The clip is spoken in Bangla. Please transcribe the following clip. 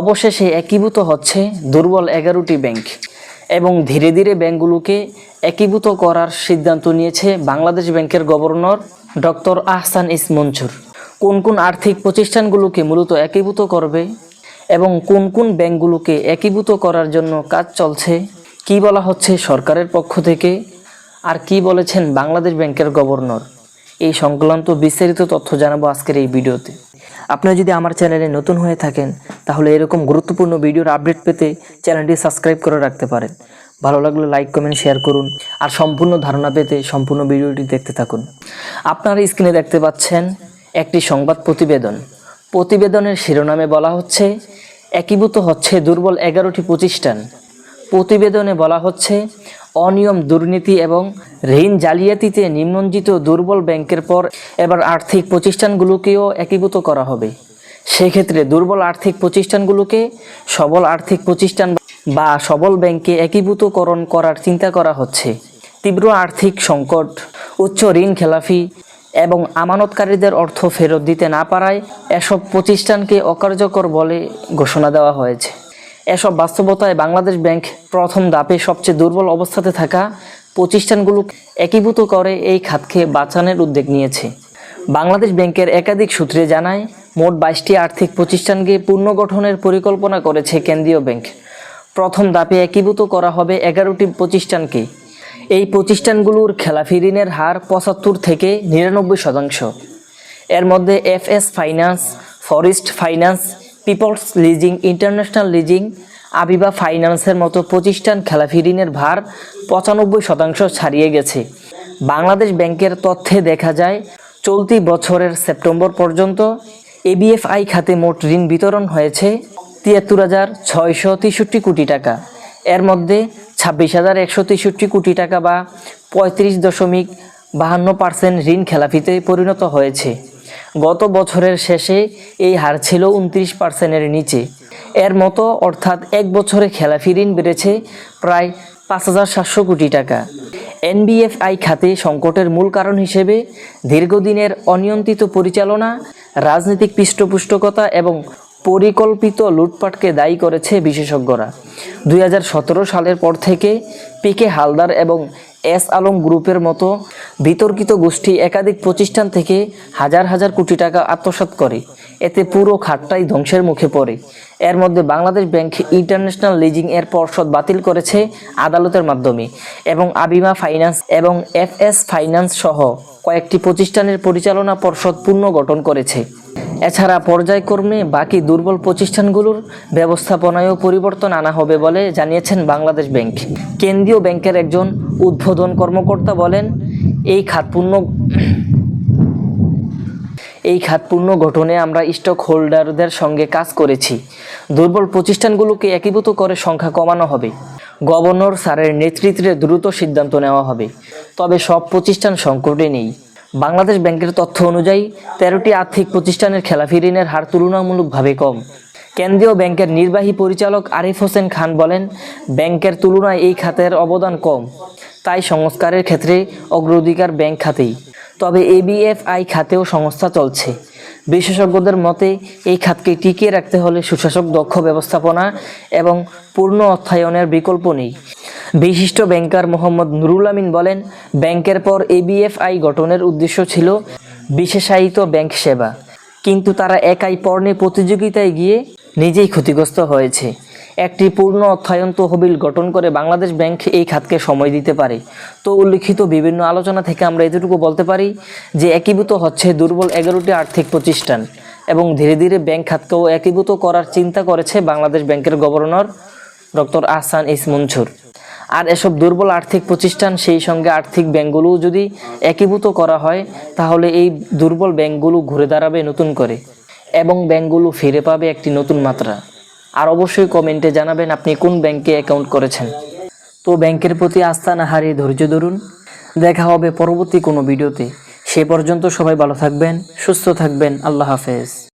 অবশেষে একীভূত হচ্ছে দুর্বল এগারোটি ব্যাংক এবং ধীরে ধীরে ব্যাংকগুলোকে একীভূত করার সিদ্ধান্ত নিয়েছে বাংলাদেশ ব্যাংকের গভর্নর ডক্টর আহসান ইস কোন কোন আর্থিক প্রতিষ্ঠানগুলোকে মূলত একীভূত করবে এবং কোন কোন ব্যাংকগুলোকে একীভূত করার জন্য কাজ চলছে, কি বলা হচ্ছে সরকারের পক্ষ থেকে আর কি বলেছেন বাংলাদেশ ব্যাংকের গভর্নর? এই সংক্রান্ত বিস্তারিত তথ্য জানাব আজকের এই ভিডিওতে। আপনারা যদি আমার চ্যানেলে নতুন হয়ে থাকেন তাহলে এরকম গুরুত্বপূর্ণ ভিডিওর আপডেট পেতে চ্যানেলটি সাবস্ক্রাইব করে রাখতে পারেন। ভালো লাগলে লাইক কমেন্ট শেয়ার করুন আর সম্পূর্ণ ধারণা পেতে সম্পূর্ণ ভিডিওটি দেখতে থাকুন। আপনারা স্ক্রিনে দেখতে পাচ্ছেন একটি সংবাদ প্রতিবেদন। প্রতিবেদনের শিরোনামে বলা হচ্ছে, একীভূত হচ্ছে দুর্বল এগারোটি প্রতিষ্ঠান। প্রতিবেদনে বলা হচ্ছে, অনিয়ম, দুর্নীতি এবং ঋণ জালিয়াতিতে নিম্নঞ্জিত দুর্বল ব্যাংকের পর এবার আর্থিক প্রতিষ্ঠানগুলোকেও একীভূত করা হবে। সেক্ষেত্রে দুর্বল আর্থিক প্রতিষ্ঠানগুলোকে সবল আর্থিক প্রতিষ্ঠান বা সবল ব্যাংকে একীভূতকরণ করার চিন্তা করা হচ্ছে। তীব্র আর্থিক সংকট, উচ্চ ঋণ খেলাফি এবং আমানতকারীদের অর্থ ফেরত দিতে না পারায় এসব প্রতিষ্ঠানকে অকার্যকর বলে ঘোষণা দেওয়া হয়েছে। এসব বাস্তবতায় বাংলাদেশ ব্যাংক প্রথম ধাপে সবচেয়ে দুর্বল অবস্থাতে থাকা প্রতিষ্ঠানগুলো একীভূত করে এই খাতকে বাঁচানোর উদ্যোগ নিয়েছে। বাংলাদেশ ব্যাংকের একাধিক সূত্রে জানায় মোট বাইশটি আর্থিক প্রতিষ্ঠানকে পুনর্গঠনের পরিকল্পনা করেছে কেন্দ্রীয় ব্যাংক। প্রথম ধাপে একীভূত করা হবে এগারোটি প্রতিষ্ঠানকে। এই প্রতিষ্ঠানগুলোর খেলাফি ঋণের হার পঁচাত্তর থেকে নিরানব্বই শতাংশ। এর মধ্যে F S finance, forest finance, people's leasing, international leasing, Aviva ফাইন্যান্সের মতো প্রতিষ্ঠান খেলাফি ঋণের ভার পঁচানব্বই শতাংশ ছাড়িয়ে গেছে। বাংলাদেশ ব্যাংকের তথ্যে দেখা যায়, চলতি বছরের সেপ্টেম্বর পর্যন্ত এবিএফআই খাতে মোট ঋণ বিতরণ হয়েছে তিয়াত্তর হাজার ছয়শো তেষট্টি কোটি টাকা। এর মধ্যে ছাব্বিশ হাজার একশো তেষট্টি কোটি টাকা বা পঁয়ত্রিশ দশমিক বাহান্ন পার্সেন্ট ঋণ খেলাফিতে পরিণত হয়েছে। গত বছরের শেষে এই হার ছিল উনত্রিশ পার্সেন্টের নিচে। এর মতো অর্থাৎ এক বছরে খেলাফি ঋণ বেড়েছে প্রায় পাঁচ হাজার সাতশো কোটি টাকা। এনবিএফআই খাতে সংকটের মূল কারণ হিসেবে দীর্ঘদিনের অনিয়ন্ত্রিত পরিচালনা রাজনৈতিক পৃষ্ঠপুষ্টকতা এবং পরিকল্পিত লুটপাটকে দায়ী করেছে বিশেষজ্ঞরা। দুই হাজার সতেরো সালের পর থেকে পিকে হালদার এবং এস আলম গ্রুপের মতো বিতর্কিত গোষ্ঠী একাধিক প্রতিষ্ঠান থেকে হাজার হাজার কোটি টাকা আত্মসাৎ করে। এতে পুরো খাতটাই ধ্বংসের মুখে পড়ে। এর মধ্যে বাংলাদেশ ব্যাংক ইন্টারন্যাশনাল লিজিং এর পর্ষদ বাতিল করেছে আদালতের মাধ্যমে এবং আবিমা ফাইন্যান্স এবং এফএস ফাইন্যান্স সহ কয়েকটি প্রতিষ্ঠানের পরিচালনা পর্ষদ পুনর্গঠন করেছে। এছাড়া পর্যায়ক্রমে বাকি দুর্বল প্রতিষ্ঠানগুলোর ব্যবস্থাপনায়ও পরিবর্তন আনা হবে বলে জানিয়েছেন বাংলাদেশ ব্যাংক। কেন্দ্রীয় ব্যাংকের একজন উদ্বোধন কর্মকর্তা বলেন, এই খাত পূর্ণ এই খাত পূর্ণ গঠনে আমরা স্টক হোল্ডারদের সঙ্গে কাজ করেছি। দুর্বল প্রতিষ্ঠানগুলোকে একীভূত করে সংখ্যা কমানো হবে। গভর্নর স্যারের নেতৃত্বে দ্রুত সিদ্ধান্ত নেওয়া হবে। তবে সব প্রতিষ্ঠান সংকটে নেই। বাংলাদেশ ব্যাংকের তথ্য অনুযায়ী, তেরোটি আর্থিক প্রতিষ্ঠানের খেলাফি ঋণের হার তুলনামূলকভাবে কম। কেন্দ্রীয় ব্যাংকের নির্বাহী পরিচালক আরিফ হোসেন খান বলেন, ব্যাংকের তুলনায় এই খাতের অবদান কম। তাই সংস্কারের ক্ষেত্রে অগ্রাধিকার ব্যাংক খাতেই। তবে এবিএফআই খাতেও সংস্থা চলছে। বিশেষজ্ঞদের মতে, এই খাতকে টিকিয়ে রাখতে হলে সুশাসক, দক্ষ ব্যবস্থাপনা এবং পূর্ণ অর্থায়নের বিকল্প নেই। বিশিষ্ট ব্যাংকার মোহাম্মদ নুরুল আমিন বলেন, ব্যাংকের পর এবিএফআই গঠনের উদ্দেশ্য ছিল বিশেষায়িত ব্যাংক সেবা। কিন্তু তারা একাই পর্ণে প্রতিযোগিতায় গিয়ে নিজেই ক্ষতিগ্রস্ত হয়েছে। একটি পূর্ণ অর্থায়ন তহবিল গঠন করে বাংলাদেশ ব্যাংক এই খাতকে সময় দিতে পারে। তো উল্লিখিত বিভিন্ন আলোচনা থেকে আমরা এতটুকু বলতে পারি যে একীভূত হচ্ছে দুর্বল এগারোটি আর্থিক প্রতিষ্ঠান এবং ধীরে ধীরে ব্যাংক খাতকেও একীভূত করার চিন্তা করেছে বাংলাদেশ ব্যাংকের গভর্নর ডক্টর আহসান ইস মনসুর আর এসব দুর্বল আর্থিক প্রতিষ্ঠান সেই সঙ্গে আর্থিক ব্যাংকগুলো যদি একীভূত করা হয়, তাহলে এই দুর্বল ব্যাংকগুলো ঘুরে দাঁড়াবে নতুন করে এবং ব্যাংকগুলো ফিরে পাবে একটি নতুন মাত্রা। আর অবশ্যই কমেন্টে জানাবেন আপনি কোন ব্যাংকে অ্যাকাউন্ট করেছেন। তো ব্যাংকের প্রতি আস্থা না হারিয়ে ধৈর্য ধরুন। দেখা হবে পরবর্তী কোনো ভিডিওতে। সে পর্যন্ত সবাই ভালো থাকবেন, সুস্থ থাকবেন। আল্লাহ হাফেজ।